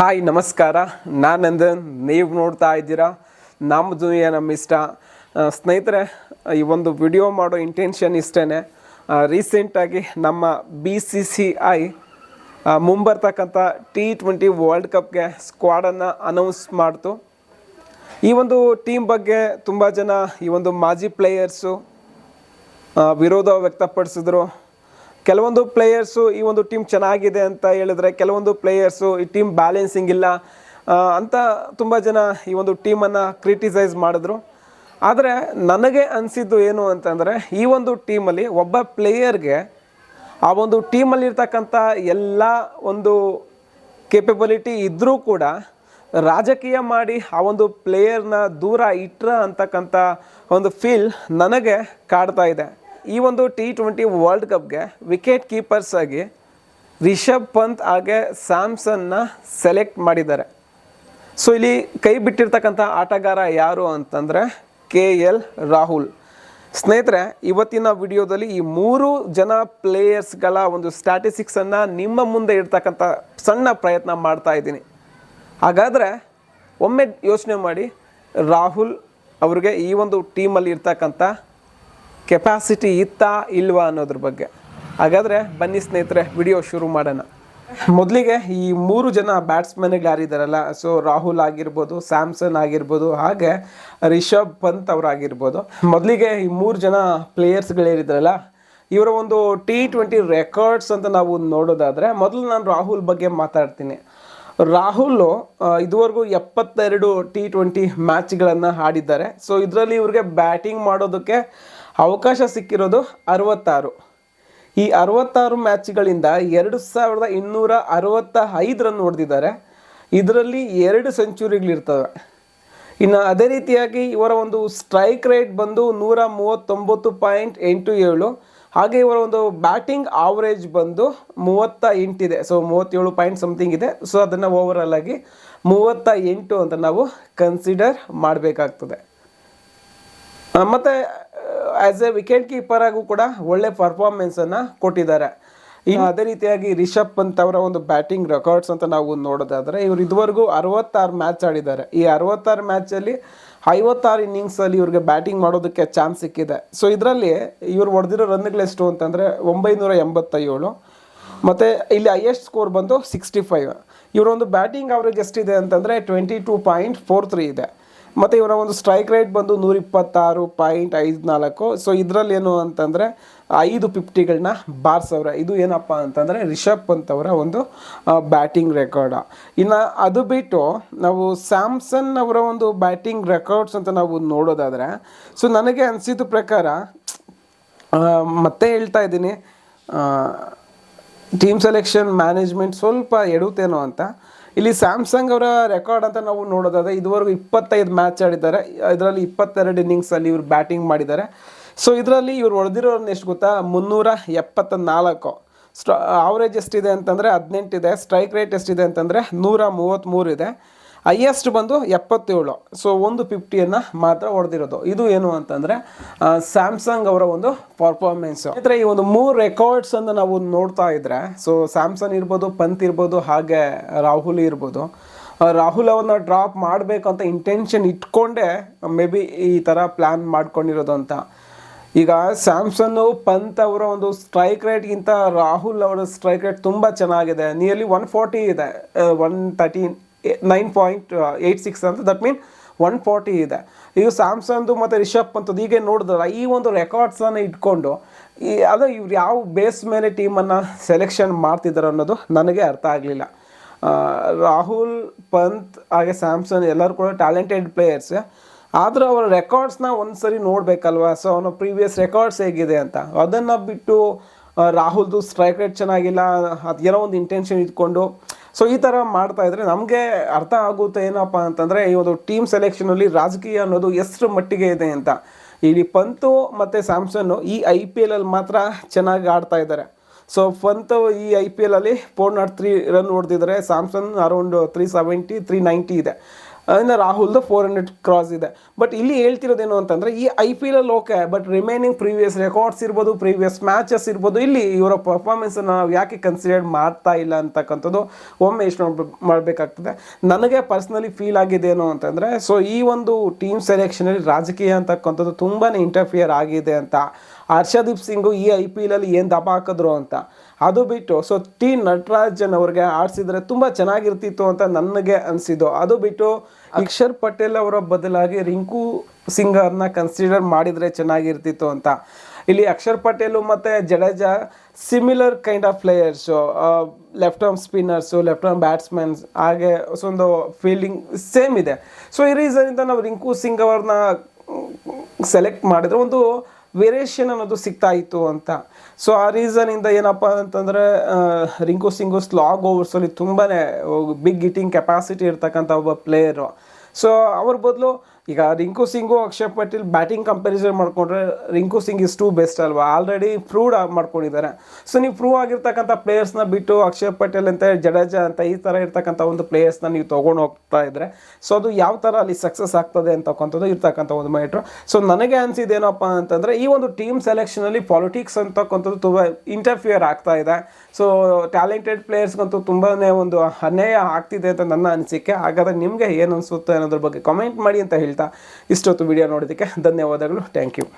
Hi, ನಮಸ್ಕಾರ. ನಾನು ನಂದನ್ ನೀವು ನೋಡ್ತಾ ಇದ್ದೀರಾ? ನಮ್ಮ ದುನಿಯಾ ನಮ್ಮ ಇಷ್ಟ ಸ್ನೇಹಿತರೆ, ಈ ಒಂದು ವಿಡಿಯೋ ಮಾಡೋ ಇಂಟೆನ್ಷನ್ ಇಷ್ಟೇ ರೀಸೆಂಟಾಗಿ ನಮ್ಮ ಬಿ ಸಿ ಸಿ ಐ ಮುಂಬರ್ತಕ್ಕಂಥ ಟಿ ಟ್ವೆಂಟಿ ವರ್ಲ್ಡ್ ಕಪ್ಗೆ ಸ್ಕ್ವಾಡನ್ನು ಅನೌನ್ಸ್ ಮಾಡ್ತು. ಈ ಒಂದು ಟೀಮ್ ಬಗ್ಗೆ ತುಂಬ ಜನ ಈ ಒಂದು ಮಾಜಿ ಪ್ಲೇಯರ್ಸು ವಿರೋಧ ವ್ಯಕ್ತಪಡಿಸಿದ್ರು. ಕೆಲವೊಂದು ಪ್ಲೇಯರ್ಸು ಈ ಒಂದು ಟೀಮ್ ಚೆನ್ನಾಗಿದೆ ಅಂತ ಹೇಳಿದ್ರೆ, ಕೆಲವೊಂದು ಪ್ಲೇಯರ್ಸು ಈ ಟೀಮ್ ಬ್ಯಾಲೆನ್ಸಿಂಗ್ ಇಲ್ಲ ಅಂತ ತುಂಬ ಜನ ಈ ಒಂದು ಟೀಮನ್ನು ಕ್ರಿಟಿಸೈಸ್ ಮಾಡಿದ್ರು. ಆದರೆ ನನಗೆ ಅನಿಸಿದ್ದು ಏನು ಅಂತಂದರೆ, ಈ ಒಂದು ಟೀಮಲ್ಲಿ ಒಬ್ಬ ಪ್ಲೇಯರ್ಗೆ ಆ ಒಂದು ಟೀಮಲ್ಲಿರ್ತಕ್ಕಂಥ ಎಲ್ಲ ಒಂದು ಕೇಪಬಿಲಿಟಿ ಇದ್ದರೂ ಕೂಡ ರಾಜಕೀಯ ಮಾಡಿ ಆ ಒಂದು ಪ್ಲೇಯರ್ನ ದೂರ ಇಟ್ರ ಅಂತಕ್ಕಂಥ ಒಂದು ಫೀಲ್ ನನಗೆ ಕಾಡ್ತಾ ಇದೆ. ಈ ಒಂದು ಟಿ ಟ್ವೆಂಟಿ ವರ್ಲ್ಡ್ ಕಪ್ಗೆ ವಿಕೆಟ್ ಕೀಪರ್ಸ್ ಆಗಿ ರಿಷಬ್ ಪಂತ್ ಹಾಗೆ ಸ್ಯಾಮ್ಸನ್ನ ಸೆಲೆಕ್ಟ್ ಮಾಡಿದ್ದಾರೆ. ಸೊ ಇಲ್ಲಿ ಕೈ ಬಿಟ್ಟಿರ್ತಕ್ಕಂಥ ಆಟಗಾರ ಯಾರು ಅಂತಂದರೆ ಕೆ ಎಲ್ ರಾಹುಲ್ ಸ್ನೇಹಿತರೆ, ಇವತ್ತಿನ ವಿಡಿಯೋದಲ್ಲಿ ಈ ಮೂರು ಜನ ಪ್ಲೇಯರ್ಸ್ಗಳ ಒಂದು ಸ್ಟ್ಯಾಟಿಸ್ಟಿಕ್ಸನ್ನು ನಿಮ್ಮ ಮುಂದೆ ಇರ್ತಕ್ಕಂಥ ಸಣ್ಣ ಪ್ರಯತ್ನ ಮಾಡ್ತಾ ಇದ್ದೀನಿ. ಹಾಗಾದರೆ ಒಮ್ಮೆ ಯೋಚನೆ ಮಾಡಿ ರಾಹುಲ್ ಅವ್ರಿಗೆ ಈ ಒಂದು ಟೀಮಲ್ಲಿ ಇರ್ತಕ್ಕಂಥ ಕೆಪಾಸಿಟಿ ಇತ್ತಾ ಇಲ್ವಾ ಅನ್ನೋದ್ರ ಬಗ್ಗೆ. ಹಾಗಾದರೆ ಬನ್ನಿ ಸ್ನೇಹಿತರೆ ವಿಡಿಯೋ ಶುರು ಮಾಡೋಣ. ಮೊದಲಿಗೆ ಈ ಮೂರು ಜನ ಬ್ಯಾಟ್ಸ್ಮನ್ಗಳು ಯಾರಿದ್ದಾರಲ್ಲ ಸೊ ರಾಹುಲ್ ಆಗಿರ್ಬೋದು ಸ್ಯಾಮ್ಸನ್ ಆಗಿರ್ಬೋದು, ಹಾಗೆ ರಿಷಬ್ ಪಂತ್ ಅವರಾಗಿರ್ಬೋದು ಮೊದಲಿಗೆ ಈ ಮೂರು ಜನ ಪ್ಲೇಯರ್ಸ್ಗಳೇರಿದ್ರಲ್ಲ ಇವರ ಒಂದು ಟಿ ಟ್ವೆಂಟಿ ರೆಕಾರ್ಡ್ಸ್ ಅಂತ ನಾವು ನೋಡೋದಾದರೆ, ಮೊದಲು ನಾನು ರಾಹುಲ್ ಬಗ್ಗೆ ಮಾತಾಡ್ತೀನಿ. ರಾಹುಲ್ ಇದುವರೆಗೂ ಎಪ್ಪತ್ತೆರಡು ಟಿ ಟ್ವೆಂಟಿ ಮ್ಯಾಚ್ಗಳನ್ನು ಆಡಿದ್ದಾರೆ. ಸೊ ಇದರಲ್ಲಿ ಇವ್ರಿಗೆ ಬ್ಯಾಟಿಂಗ್ ಮಾಡೋದಕ್ಕೆ ಅವಕಾಶ ಸಿಕ್ಕಿರೋದು ಅರವತ್ತಾರು. ಈ ಅರವತ್ತಾರು ಮ್ಯಾಚ್ಗಳಿಂದ ಎರಡು ಸಾವಿರದ ಇನ್ನೂರ ಅರವತ್ತ ಐದು ರನ್ ಹೊಡೆದಿದ್ದಾರೆ. ಇದರಲ್ಲಿ ಎರಡು ಸೆಂಚುರಿಗಳಿರ್ತವೆ. ಇನ್ನು ಅದೇ ರೀತಿಯಾಗಿ ಇವರ ಒಂದು ಸ್ಟ್ರೈಕ್ ರೇಟ್ ಬಂದು ನೂರ ಮೂವತ್ತೊಂಬತ್ತು ಪಾಯಿಂಟ್ ಎಂಟು ಏಳು. ಹಾಗೆ ಇವರ ಒಂದು ಬ್ಯಾಟಿಂಗ್ ಆವರೇಜ್ ಬಂದು ಮೂವತ್ತ ಎಂಟಿದೆ ಸೊ ಮೂವತ್ತೇಳು ಪಾಯಿಂಟ್ ಸಮಥಿಂಗ್ ಇದೆ. ಸೊ ಅದನ್ನು ಓವರಾಲ್ ಆಗಿ ಮೂವತ್ತ ಎಂಟು ಅಂತ ನಾವು ಕನ್ಸಿಡರ್ ಮಾಡಬೇಕಾಗ್ತದೆ. ಮತ್ತೆ ಆಸ್ ಎ ವಿಕೆಟ್ ಕೀಪರ್ ಆಗೂ ಕೂಡ ಒಳ್ಳೆ ಪರ್ಫಾರ್ಮೆನ್ಸನ್ನು ಕೊಟ್ಟಿದ್ದಾರೆ. ಇನ್ನು ಅದೇ ರೀತಿಯಾಗಿ ರಿಷಬ್ ಪಂತ್ ಅವರ ಒಂದು ಬ್ಯಾಟಿಂಗ್ ರೆಕಾರ್ಡ್ಸ್ ಅಂತ ನಾವು ನೋಡೋದಾದ್ರೆ ಇವರು ಇದುವರೆಗೂ ಅರವತ್ತಾರು ಮ್ಯಾಚ್ ಆಡಿದ್ದಾರೆ. ಈ ಅರವತ್ತಾರು ಮ್ಯಾಚ್ ಅಲ್ಲಿ ಐವತ್ತಾರು ಇನ್ನಿಂಗ್ಸ್ ಅಲ್ಲಿ ಇವ್ರಿಗೆ ಬ್ಯಾಟಿಂಗ್ ಮಾಡೋದಕ್ಕೆ ಚಾನ್ಸ್ ಸಿಕ್ಕಿದೆ. ಸೊ ಇದರಲ್ಲಿ ಇವರು ಹೊಡೆದಿರೋ ರನ್ಗಳೆಷ್ಟು ಅಂತಂದ್ರೆ ಒಂಬೈನೂರ ಎಂಬತ್ತೇಳು ಮತ್ತು ಇಲ್ಲಿ ಹೈಯೆಸ್ಟ್ ಸ್ಕೋರ್ ಬಂದು ಸಿಕ್ಸ್ಟಿ ಫೈವ್ ಇವರೊಂದು ಬ್ಯಾಟಿಂಗ್ ಅವ್ರಿಗೆ ಎಷ್ಟಿದೆ ಅಂತಂದರೆ twenty two point four three ಇದೆ. ಮತ್ತು ಇವರ ಒಂದು ಸ್ಟ್ರೈಕ್ ರೇಟ್ ಬಂದು ನೂರಿಪ್ಪತ್ತಾರು ಪಾಯಿಂಟ್ ಐದು ನಾಲ್ಕು. ಸೊ ಇದರಲ್ಲಿ ಏನು ಅಂತಂದರೆ ಐದು ಫಿಫ್ಟಿಗಳನ್ನ ಬಾರ್ಸವ್ರೆ. ಇದು ಏನಪ್ಪ ಅಂತಂದರೆ, ರಿಷಬ್ ಪಂತ್ ಅವರ ಒಂದು ಬ್ಯಾಟಿಂಗ್ ರೆಕಾರ್ಡ ಇನ್ನು ಅದು ಬಿಟ್ಟು ನಾವು ಸ್ಯಾಮ್ಸನ್ ಅವರ ಒಂದು ಬ್ಯಾಟಿಂಗ್ ರೆಕಾರ್ಡ್ಸ್ ಅಂತ ನಾವು ನೋಡೋದಾದರೆ ಸೊ ನನಗೆ ಅನಿಸಿದ ಪ್ರಕಾರ ಮತ್ತೆ ಹೇಳ್ತಾ ಇದ್ದೀನಿ ಟೀಮ್ ಸೆಲೆಕ್ಷನ್ ಮ್ಯಾನೇಜ್ಮೆಂಟ್ ಸ್ವಲ್ಪ ಎಡುತ್ತೇನೋ ಅಂತ. ಇಲ್ಲಿ ಸ್ಯಾಮ್ಸಂಗ್ ಅವರ ರೆಕಾರ್ಡ್ ಅಂತ ನಾವು ನೋಡೋದಾದ್ರೆ ಇದುವರೆಗೂ ಇಪ್ಪತ್ತೈದು ಮ್ಯಾಚ್ ಆಡಿದ್ದಾರೆ. ಇದರಲ್ಲಿ ಇಪ್ಪತ್ತೆರಡು ಇನ್ನಿಂಗ್ಸಲ್ಲಿ ಇವರು ಬ್ಯಾಟಿಂಗ್ ಮಾಡಿದ್ದಾರೆ. ಸೊ ಇದರಲ್ಲಿ ಇವ್ರು ಹೊಡೆದಿರೋ ಎಷ್ಟು ಗೊತ್ತಾ? ಮುನ್ನೂರ ಎಪ್ಪತ್ತ ನಾಲ್ಕು ಸ್ಟ್ರಾ ಆವ್ರೇಜ್ ಎಷ್ಟಿದೆ ಅಂತಂದರೆ ಹದಿನೆಂಟಿದೆ ಸ್ಟ್ರೈಕ್ ರೇಟ್ ಎಷ್ಟಿದೆ ಅಂತಂದರೆ ನೂರ ಮೂವತ್ತ್ಮೂರು ಇದೆ. ಹೈಯೆಸ್ಟ್ ಬಂದು ಎಪ್ಪತ್ತೇಳು. ಸೊ ಒಂದು ಫಿಫ್ಟಿಯನ್ನು ಮಾತ್ರ ಹೊಡೆದಿರೋದು. ಇದು ಏನು ಅಂತಂದರೆ ಸ್ಯಾಮ್ಸಂಗ್ ಅವರ ಒಂದು ಪರ್ಫಾರ್ಮೆನ್ಸ್ ಅಂದರೆ ಈ ಒಂದು ಮೂರು ರೆಕಾರ್ಡ್ಸನ್ನು ನಾವು ನೋಡ್ತಾ ಇದ್ರೆ ಸೊ ಸ್ಯಾಮ್ಸಂಗ್ ಇರ್ಬೋದು ಪಂತ್ ಇರ್ಬೋದು, ಹಾಗೆ ರಾಹುಲ್ ಇರ್ಬೋದು ರಾಹುಲ್ ಅವ್ರನ್ನ ಡ್ರಾಪ್ ಮಾಡಬೇಕು ಅಂತ ಇಂಟೆನ್ಷನ್ ಇಟ್ಕೊಂಡೇ ಮೇ ಬಿ ಈ ಥರ ಪ್ಲ್ಯಾನ್ ಮಾಡ್ಕೊಂಡಿರೋದು ಅಂತ. ಈಗ ಸ್ಯಾಮ್ಸನ್ನು ಪಂತ್ ಅವರ ಒಂದು ಸ್ಟ್ರೈಕ್ ರೇಟ್ಗಿಂತ ರಾಹುಲ್ ಅವರ ಸ್ಟ್ರೈಕ್ ರೇಟ್ ತುಂಬ ಚೆನ್ನಾಗಿದೆ. ನಿಯರ್ಲಿ ಒನ್ ಫಾರ್ಟಿ ಇದೆ one thirty nine point eight six ಅಂತ. ದಟ್ ಮೀನ್ ಒನ್ ಫಾರ್ಟಿ ಇದೆ. ಇವು ಸ್ಯಾಮ್ಸಂಗ್ದು ಮತ್ತು ರಿಷಬ್ ಪಂತ್ ಹೀಗೆ ನೋಡಿದ್ರೆ ಈ ಒಂದು ರೆಕಾರ್ಡ್ಸನ್ನು ಇಟ್ಕೊಂಡು, ಈ ಅದು ಇವ್ರು ಯಾವ ಬೇಸ್ ಮೇಲೆ ಟೀಮನ್ನು ಸೆಲೆಕ್ಷನ್ ಮಾಡ್ತಿದ್ದಾರೆ ಅನ್ನೋದು ನನಗೆ ಅರ್ಥ ಆಗಲಿಲ್ಲ. ರಾಹುಲ್, ಪಂತ್, ಹಾಗೆ ಸ್ಯಾಮ್ಸನ್ ಎಲ್ಲರೂ ಕೂಡ ಟ್ಯಾಲೆಂಟೆಡ್ ಪ್ಲೇಯರ್ಸ್ ಆದರೂ ಅವರ ರೆಕಾರ್ಡ್ಸ್ನ ಒಂದ್ಸರಿ ನೋಡಬೇಕಲ್ವಾ? ಸೊ ಅವನ ಪ್ರೀವಿಯಸ್ ರೆಕಾರ್ಡ್ಸ್ ಹೇಗಿದೆ ಅಂತ. ಅದನ್ನು ಬಿಟ್ಟು ರಾಹುಲ್ದು ಸ್ಟ್ರೈಕ್ ರೇಟ್ ಚೆನ್ನಾಗಿಲ್ಲ, ಅದು ಏನೋ ಒಂದು ಇಂಟೆನ್ಷನ್ ಇಟ್ಕೊಂಡು ಸೊ ಈ ಥರ ಮಾಡ್ತಾ ಇದ್ರೆ ನಮಗೆ ಅರ್ಥ ಆಗುತ್ತೆ ಏನಪ್ಪ ಅಂತಂದರೆ ಈ ಒಂದು ಟೀಮ್ ಸೆಲೆಕ್ಷನಲ್ಲಿ ರಾಜಕೀಯ ಅನ್ನೋದು ಎಷ್ಟು ಮಟ್ಟಿಗೆ ಇದೆ ಅಂತ. ಇಲ್ಲಿ ಪಂತು ಮತ್ತು ಸ್ಯಾಮ್ಸನ್ನು ಈ ಐ ಪಿ ಎಲಲ್ಲಿ ಮಾತ್ರ ಚೆನ್ನಾಗಿ ಆಡ್ತಾ ಇದ್ದಾರೆ. ಸೊ ಪಂತು ಈ ಐ ಪಿ ಎಲಲ್ಲಿ ಫೋರ್ ನಾಟ್ ತ್ರೀ ರನ್ ಹೊಡೆದಿದ್ದಾರೆ Samson around three seventy three ninety ಇದೆ. ಇನ್ನು ರಾಹುಲ್ದು ಫೋರ್ ಹಂಡ್ರೆಡ್ ಕ್ರಾಸ್ ಇದೆ. ಬಟ್ ಇಲ್ಲಿ ಹೇಳ್ತಿರೋದೇನು ಅಂತಂದರೆ, ಈ I P L okay but remaining previous records ಇರ್ಬೋದು ಪ್ರೀವಿಯಸ್ ಮ್ಯಾಚಸ್ ಇರ್ಬೋದು, ಇಲ್ಲಿ ಇವರ ಪರ್ಫಾರ್ಮೆನ್ಸನ್ನು ನಾವು ಯಾಕೆ ಕನ್ಸಿಡರ್ ಮಾಡ್ತಾ ಇಲ್ಲ ಅಂತಕ್ಕಂಥದ್ದು ಒಮ್ಮೆ ಎಷ್ಟು ಮಾಡಬೇಕಾಗ್ತದೆ. ನನಗೆ ಪರ್ಸ್ನಲಿ ಫೀಲ್ ಆಗಿದ್ದೇನು ಅಂತಂದರೆ ಸೊ ಈ ಒಂದು ಟೀಮ್ ಸೆಲೆಕ್ಷನಲ್ಲಿ ರಾಜಕೀಯ ಅಂತಕ್ಕಂಥದ್ದು ತುಂಬಾ ಇಂಟರ್ಫಿಯರ್ ಆಗಿದೆ ಅಂತ ಹರ್ಷದೀಪ್ ಸಿಂಗು ಈ ಐ ಪಿ ಎಲಲ್ಲಿ ಏನು ದಬ ಹಾಕಿದ್ರು ಅಂತ. ಅದು ಬಿಟ್ಟು ಸೊ ಟಿ ನಟರಾಜನ್ ಅವ್ರಿಗೆ ಆಡಿಸಿದ್ರೆ ತುಂಬ ಚೆನ್ನಾಗಿರ್ತಿತ್ತು ಅಂತ ನನಗೆ ಅನಿಸಿದ್ದು. ಅದು ಬಿಟ್ಟು ಅಕ್ಷರ್ ಪಟೇಲ್ ಅವರ ಬದಲಾಗಿ ರಿಂಕು ಸಿಂಗ್ ಅವ್ರನ್ನ ಕನ್ಸಿಡರ್ ಮಾಡಿದರೆ ಚೆನ್ನಾಗಿರ್ತಿತ್ತು ಅಂತ. ಇಲ್ಲಿ ಅಕ್ಷರ್ ಪಟೇಲು ಮತ್ತು Jadeja similar kind of players left arm spinners left arm batsmans ಹಾಗೆ ಒಂದು ಫೀಲ್ಡಿಂಗ್ ಸೇಮ್ ಇದೆ. ಸೊ ಈ ರೀಸನಿಂದ ನಾವು ರಿಂಕು ಸಿಂಗ್ ಅವ್ರನ್ನ ಸೆಲೆಕ್ಟ್ ಮಾಡಿದ್ರೆ ಒಂದು ವೇರಿಯೇಷನ್ ಅನ್ನೋದು ಸಿಗ್ತಾ ಇತ್ತು ಅಂತ. ಸೊ ಆ ರೀಸನಿಂದ ಏನಪ್ಪ ಅಂತಂದರೆ ರಿಂಕು ಸಿಂಗು ಸ್ಲಾಗ್ ಓವರ್ಸಲ್ಲಿ ತುಂಬಾ ಬಿಗ್ ಹಿಟ್ಟಿಂಗ್ ಕೆಪಾಸಿಟಿ ಇರ್ತಕ್ಕಂಥ ಒಬ್ಬ ಪ್ಲೇಯರು ಸೊ ಅವ್ರ ಬದಲು ಈಗ ರಿಂಕು ಸಿಂಗು, ಅಕ್ಷಯ್ ಪಟೇಲ್ ಬ್ಯಾಟಿಂಗ್ ಕಂಪ್ಯಾರಿಸನ್ ಮಾಡಿಕೊಂಡ್ರೆ Rinku Singh is too best ಅಲ್ವಾ ಆಲ್ರೆಡಿ ಪ್ರೂವ್ಡ್ ಮಾಡ್ಕೊಂಡಿದ್ದಾರೆ ಸೊ ನೀವು ಪ್ರೂವ್ ಆಗಿರ್ತಕ್ಕಂಥ ಪ್ಲೇಯರ್ಸ್ನ ಬಿಟ್ಟು ಅಕ್ಷಯ್ ಪಟೇಲ್ ಅಂತ ಜಡೇಜಾ ಅಂತ ಈ ಥರ ಇರ್ತಕ್ಕಂಥ ಒಂದು ಪ್ಲೇಯರ್ಸ್ನ ನೀವು ತೊಗೊಂಡು ಹೋಗ್ತಾ ಇದ್ರೆ ಸೊ ಅದು ಯಾವ ಥರ ಅಲ್ಲಿ ಸಕ್ಸಸ್ ಆಗ್ತದೆ ಅಂತಕ್ಕಂಥದ್ದು ಇರ್ತಕ್ಕಂಥ ಒಂದು ಮೈಟ್ರು ಸೊ ನನಗೆ ಅನಿಸಿದೇನಪ್ಪ ಅಂತಂದರೆ, ಈ ಒಂದು ಟೀಮ್ ಸೆಲೆಕ್ಷನಲ್ಲಿ ಪಾಲಿಟಿಕ್ಸ್ ಅಂತಕ್ಕಂಥದ್ದು ತುಂಬ ಇಂಟರ್ಫಿಯರ್ ಆಗ್ತಾ ಇದೆ. ಸೊ ಟ್ಯಾಲೆಂಟೆಡ್ ಪ್ಲೇಯರ್ಸ್ಗಂತೂ ತುಂಬಾ ಒಂದು ಅನ್ಯಾಯ ಆಗ್ತಿದೆ ಅಂತ ನನ್ನ ಅನಿಸಿಕೆ. ಹಾಗಾದರೆ ನಿಮಗೆ ಏನು ಅನಿಸುತ್ತೆ ಅನ್ನೋದ್ರ ಬಗ್ಗೆ ಕಮೆಂಟ್ ಮಾಡಿ ಅಂತ ಹೇಳ್ತಾ ಇಷ್ಟೊತ್ತು ವಿಡಿಯೋ ನೋಡೋದಕ್ಕೆ ಧನ್ಯವಾದಗಳು. Thank you